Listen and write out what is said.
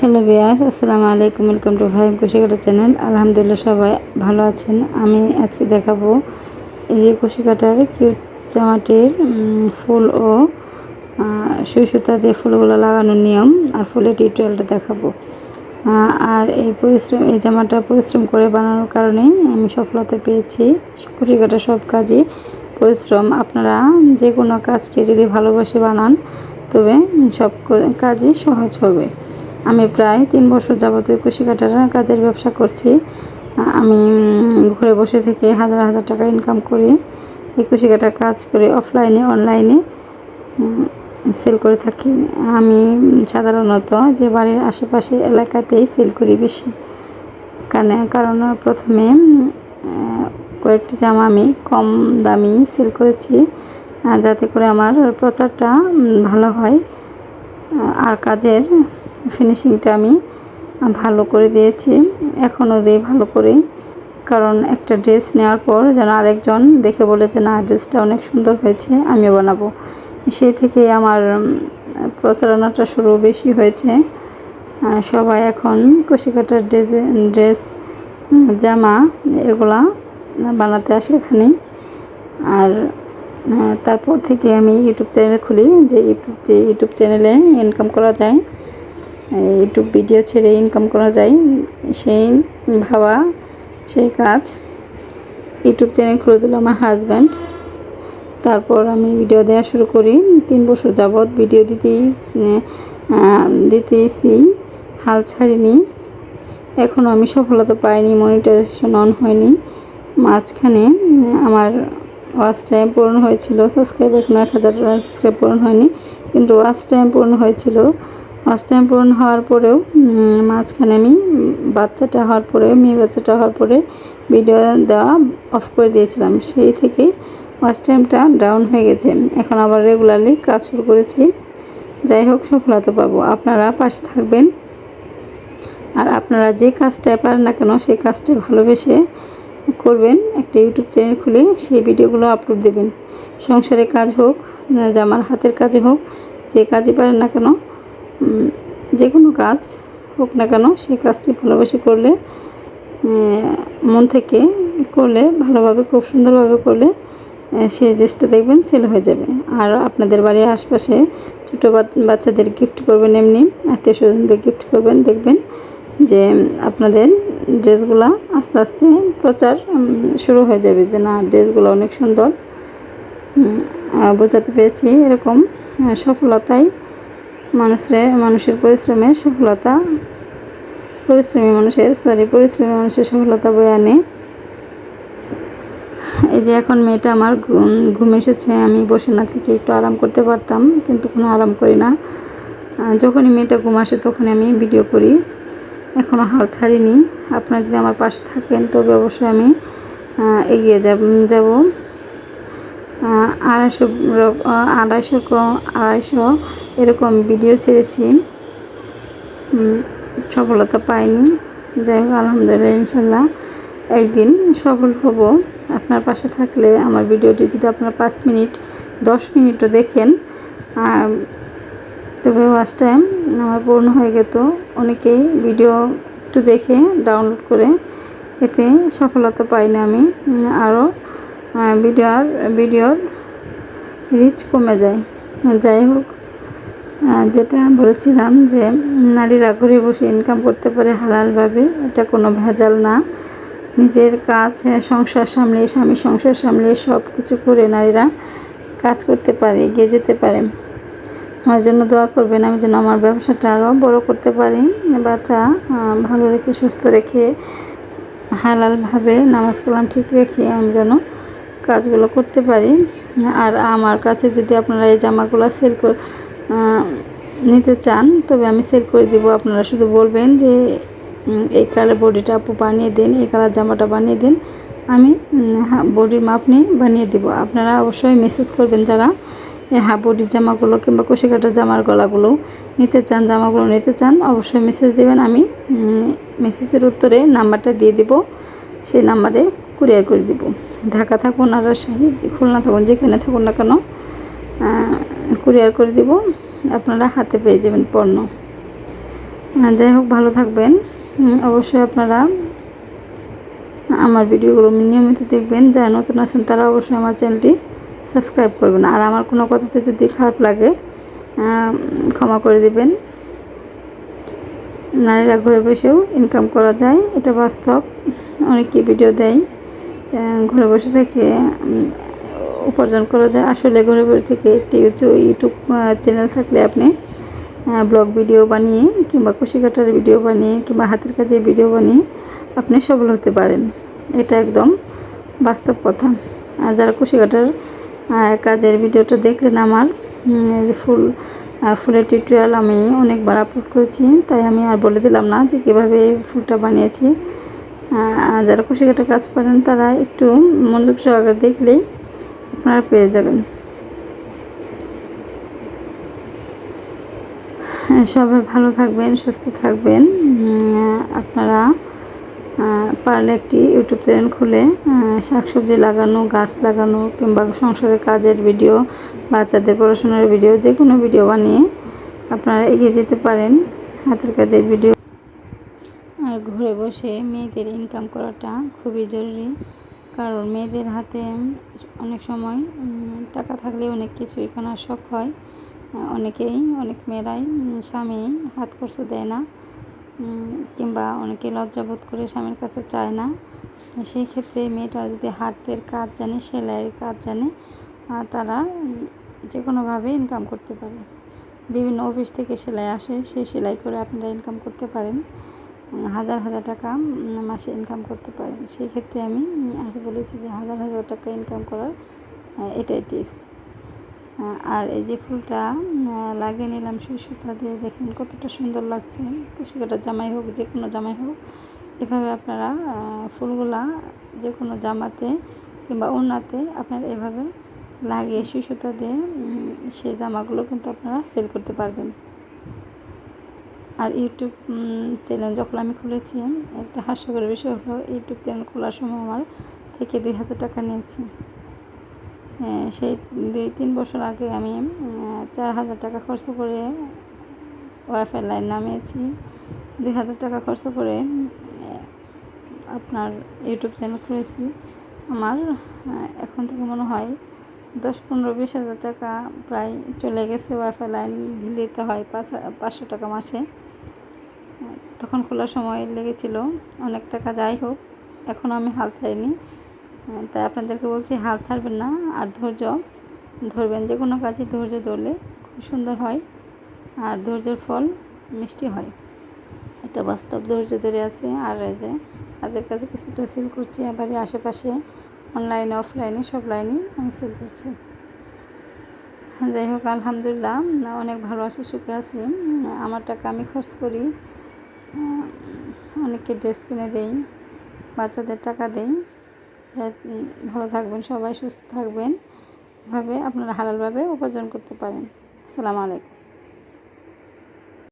Hello বিয়াস আসসালামু আলাইকুম, ওয়েলকাম টু ভাইম কুশিকাটা চ্যানেল। আলহামদুলিল্লাহ সবাই ভালো আছেন। আমি আজকে দেখাবো এই যে কুশিকাটার কিউট জামাটির ফুল ও সুই সুতা দিয়ে ফুলগুলো লাগানোর নিয়ম আর ফুলের টিউটোরিয়ালটা দেখাবো। আর এই পরিশ্রম, এই জামাটা পরিশ্রম করে বানানোর কারণে আমি সফলতা পেয়েছি। কুশিকাটা সব কাজই পরিশ্রম। আপনারা যে কোনো কাজকে যদি ভালোবাসে বানান, তবে সব কাজই সহজ হবে। আমি প্রায় তিন বছর যাবতীয় কুশি কাটার কাজের ব্যবসা করছি। আমি ঘরে বসে থেকে হাজার হাজার টাকা ইনকাম করি। এই কুশি কাটার কাজ করে অফলাইনে অনলাইনে সেল করে থাকি। আমি সাধারণত যে বাড়ির আশেপাশে এলাকাতেই সেল করি বেশি। কারণ কারণ প্রথমে কয়েকটি জামা আমি কম দামি সেল করেছি যাতে করে আমার প্রচারটা ভালো হয়। আর কাজের ফিনিশিংটা আমি ভালো করে দিয়েছি। এখনও দিই ভালো করে। কারণ একটা ড্রেস নেওয়ার পর যেন আরেকজন দেখে বলেছে না ড্রেসটা অনেক সুন্দর হয়েছে, আমিও বানাবো। সেই থেকে আমার প্রচারণাটা শুরু বেশি হয়েছে। সবাই এখন কুশিকাটার ড্রেস ড্রেস জামা এগুলা বানাতে আসে এখানেই। আর তারপর থেকে আমি ইউটিউব চ্যানেল খুলি, যে ইউটিউব যে ইউটিউব চ্যানেলে ইনকাম করা যায়। ইউটিউব ভিডিও ছেড়ে ইনকাম করা যায় সেই ভাবা সেই কাজ। ইউটিউব চ্যানেল খুলে দিল আমার হাজব্যান্ড তারপর আমি ভিডিও দেওয়া শুরু করি। তিন বছর যাবৎ ভিডিও দিতেই আহ, দিতেইছি। হাল ছাড়িনি। এখনও আমি সফলতা পাইনি মনিটাইজেশন অন হয়নি। মাঝখানে আমার ওয়াচ টাইম পূরণ হয়েছিল। সাবস্ক্রাইব এখনও এক হাজার সাবস্ক্রাইব পূরণ হয়নি। কিন্তু ওয়াচ টাইম পূরণ হয়েছিল। টাইম পূরণ হওয়ার পরেও মাঝখানে আমি বাচ্চাটা হওয়ার পরে মেয়ে বাচ্চাটা হওয়ার পরে ভিডিও দেওয়া অফ করে দিয়েছিলাম। সেই থেকে ওয়াচ টাইমটা ডাউন হয়ে গেছে। এখন আবার রেগুলারলি কাজ শুরু করেছি। যাই হোক, সফলতা পাবো। আপনারা পাশে থাকবেন। আর আপনারা যে কাজটায় পারেন না কেন, সেই কাজটা ভালোবেসে করবেন। একটা ইউটিউব চ্যানেল খুলে সেই ভিডিওগুলো আপলোড দেবেন। সংসারে কাজ হোক জামার হাতের কাজে হোক, যে কাজই পারেন না কেন যে কোনো কাজ হোক না কেন সেই কাজটি ভালোবেসে করলে মন থেকে করলে ভালোভাবে খুব সুন্দরভাবে করলে সেই ড্রেসটা দেখবেন সেল হয়ে যাবে। আর আপনাদের বাড়ির আশপাশে ছোটো বাচ্চাদের গিফট করবেন এমনি আত্মীয় স্বজনদের গিফট করবেন দেখবেন যে আপনাদের ড্রেসগুলা আস্তে আস্তে প্রচার শুরু হয়ে যাবে যে না ড্রেসগুলো অনেক সুন্দর। বোঝাতে পেরেছি এরকম আহ, সফলতাই মানুষের মানুষের পরিশ্রমের সফলতা, পরিশ্রমী মানুষের সরি পরিশ্রমী মানুষের সফলতা বয়ে আনে। এই যে এখন মেয়েটা আমার ঘুম এসেছে, আমি বসে না থেকে একটু আরাম করতে পারতাম, কিন্তু কোনো আরাম করি না। যখনই মেয়েটা ঘুম আসে তখনই আমি ভিডিও করি। এখনও হাল ছাড়িনি। আপনারা যদি আমার পাশে থাকেন, তবে অবশ্যই আমি এগিয়ে যাব। আড়াইশো আড়াইশো আড়াইশো এরকম ভিডিও ছেড়েছি। সফলতা পাইনি। যাই হোক, আলহামদুলিল্লাহ, ইনশাল্লাহ একদিন সফল হব। আপনার পাশে থাকলে আমার ভিডিওটি যদি আপনার পাঁচ মিনিট, দশ মিনিটও দেখেন তবে ওয়াচ টাইম আমার পূর্ণ হয়ে গেত। অনেকেই ভিডিও একটু দেখে ডাউনলোড করে এতে সফলতা পাই না আমি। আরও ভিডিওর ভিডিওর রিচ কমে যায়। যাই হোক যেটা বলেছিলাম যে নারীরা ঘরে বসে ইনকাম করতে পারে হালালভাবে, এটা কোনো ভেজাল না। নিজের কাজ সংসার সামলে স্বামী সংসার সামলে সব কিছু করে নারীরা কাজ করতে পারে, এগিয়ে যেতে পারে। আমার জন্য দোয়া করবেন, আমি যেন আমার ব্যবসাটা আরও বড় করতে পারি। বাচ্চা ভালো রেখে, সুস্থ রেখে, হালালভাবে নামাজ কালাম ঠিক রেখে আমি যেন কাজগুলো করতে পারি। আর আমার কাছে যদি আপনারা এই জামাগুলো সেল নিতে চান, তবে আমি সেল করে দিব। আপনারা শুধু বলবেন যে এই কালার বডিটা আপু বানিয়ে দিন, এই কালার জামাটা বানিয়ে দিন। আমি বডির মাপ নিয়ে বানিয়ে দিব। আপনারা অবশ্যই মেসেজ করবেন যারা হ্যাঁ বডির জামাগুলো কিংবা কুশি জামার গলাগুলো নিতে চান, জামাগুলো নিতে চান, অবশ্যই মেসেজ দেবেন। আমি মেসেজের উত্তরে নাম্বারটা দিয়ে দিব। সেই নাম্বারে কুরিয়ার করে দিব। ঢাকা থাকুন আর রাজশাহী খুলনা থাকুন, যেখানে থাকুন না কেন কুরিয়ার করে দিব। আপনারা হাতে পেয়ে যাবেন পণ্য। যাই হোক, ভালো থাকবেন। অবশ্যই আপনারা আমার ভিডিওগুলো নিয়মিত দেখবেন। যারা নতুন আছেন, তারা অবশ্যই আমার চ্যানেলটি সাবস্ক্রাইব করবেন। আর আমার কোনো কথাতে যদি খারাপ লাগে ক্ষমা করে দিবেন। নারীরা ঘরে বসেও ইনকাম করা যায়, এটা বাস্তব। অনেকে ভিডিও দেয়। ঘরে বসে থেকে উপার্জন করা যায়। আসলে ঘরে বসে থেকে একটি ইউটিউব চ্যানেল থাকলে আপনি ব্লগ ভিডিও বানিয়ে কিংবা কাটার ভিডিও বানিয়ে কিংবা হাতের কাজের ভিডিও বানিয়ে আপনি সফল হতে পারেন। এটা একদম বাস্তব কথা। আর যারা কাটার কাজের ভিডিওটা দেখলেন আমার যে ফুল ফুলের টিউটোরিয়াল আমি অনেকবার আপলোড করেছি, তাই আমি আর বলে দিলাম না যে কীভাবে ফুলটা বানিয়েছি। যারা কুশি কাটার কাজ পারেন তারা একটু মনোযোগ সহকারে দেখলেই আপনারা পেয়ে যাবেন। হ্যাঁ, সবাই ভালো থাকবেন সুস্থ থাকবেন। আপনারা পারলে একটি ইউটিউব চ্যানেল খুলে শাকসবজি লাগানো গাছ লাগানো কিংবা সংসারের কাজের ভিডিও বাচ্চাদের পড়াশোনার ভিডিও যে কোনো ভিডিও বানিয়ে আপনারা এগিয়ে যেতে পারেন। হাতের কাজের ভিডিও ঘরে বসে মেয়েদের ইনকাম করাটা খুবই জরুরি। কারণ মেয়েদের হাতে অনেক সময় টাকা থাকলে অনেক কিছুই কেনার শখ হয়। অনেকেই, অনেক মেয়েরাই স্বামী হাত খরচ দেয় না। কিংবা অনেকে লজ্জাবোধ করে স্বামীর কাছে চায় না। সেই ক্ষেত্রে মেয়েটা যদি হাতের কাজ জানে, সেলাইয়ের কাজ জানে তারা যে কোনোভাবে ইনকাম করতে পারে। বিভিন্ন অফিস থেকে সেলাই আসে, সেই সেলাই করে আপনারা ইনকাম করতে পারেন। হাজার হাজার টাকা মাসে ইনকাম করতে পারেন। সেই ক্ষেত্রে আমি, আজ বলেছি যে হাজার হাজার টাকা ইনকাম করার এটাই টিপস আর এই যে ফুলটা লাগিয়ে নিলাম সেই সুতা দিয়ে, দেখেন কতটা সুন্দর লাগছে। কুশিকাটা জামাই হোক, যে কোনো জামাই হোক, এভাবে আপনারা ফুলগুলা যে কোনো জামাতে কিংবা ওড়নাতে আপনারা এভাবে লাগিয়ে সুই সুতা দিয়ে সেই জামাগুলো কিন্তু আপনারা সেল করতে পারবেন। আর ইউটিউব চ্যানেল যখন আমি খুলেছি, একটা হাস্যকর বিষয় হলো, ইউটিউব চ্যানেল খোলার সময় আমার থেকে দুই হাজার টাকা নিয়েছি। সেই দুই, তিন বছর আগে আমি চার হাজার টাকা খরচ করে ওয়াইফাই লাইন নামিয়েছি। দুই হাজার টাকা খরচ করে আপনার ইউটিউব চ্যানেল খুলেছি। আমার এখন থেকে মনে হয় দশ, পনেরো, বিশ হাজার টাকা প্রায় চলে গেছে ওয়াইফাই লাইন দিতে হয় পাঁচ, পাঁচশো টাকা মাসে। তখন খোলার সময় লেগেছিল অনেক টাকা, যাই হোক, এখন আমি হাল ছাড়িনি। তাই আপনাদেরকে বলছি হাল ছাড়বেন না, আর ধৈর্য, ধরবেন যে কোনো কাজই ধৈর্য ধরলে খুব সুন্দর হয়, আর ধৈর্যের ফল মিষ্টি হয়। এটা বাস্তব ধৈর্য ধরে আছে, আর এই যে তাদের কাছে কিছুটা সেল করছি আবার আশেপাশে অনলাইনে অফলাইনে সব লাইনেই আমি সেল করছি। যাই হোক, আলহামদুলিল্লাহ, অনেক ভালো আছি সুখে আছি। আমার টাকা আমি খরচ করি অনেককে ড্রেস কিনে দেই, বাচ্চাদের টাকা দেই। ভালো থাকবেন সবাই, সুস্থ থাকবেন। এভাবে আপনারা হালালভাবে উপার্জন করতে পারেন। আসসালামু আলাইকুম।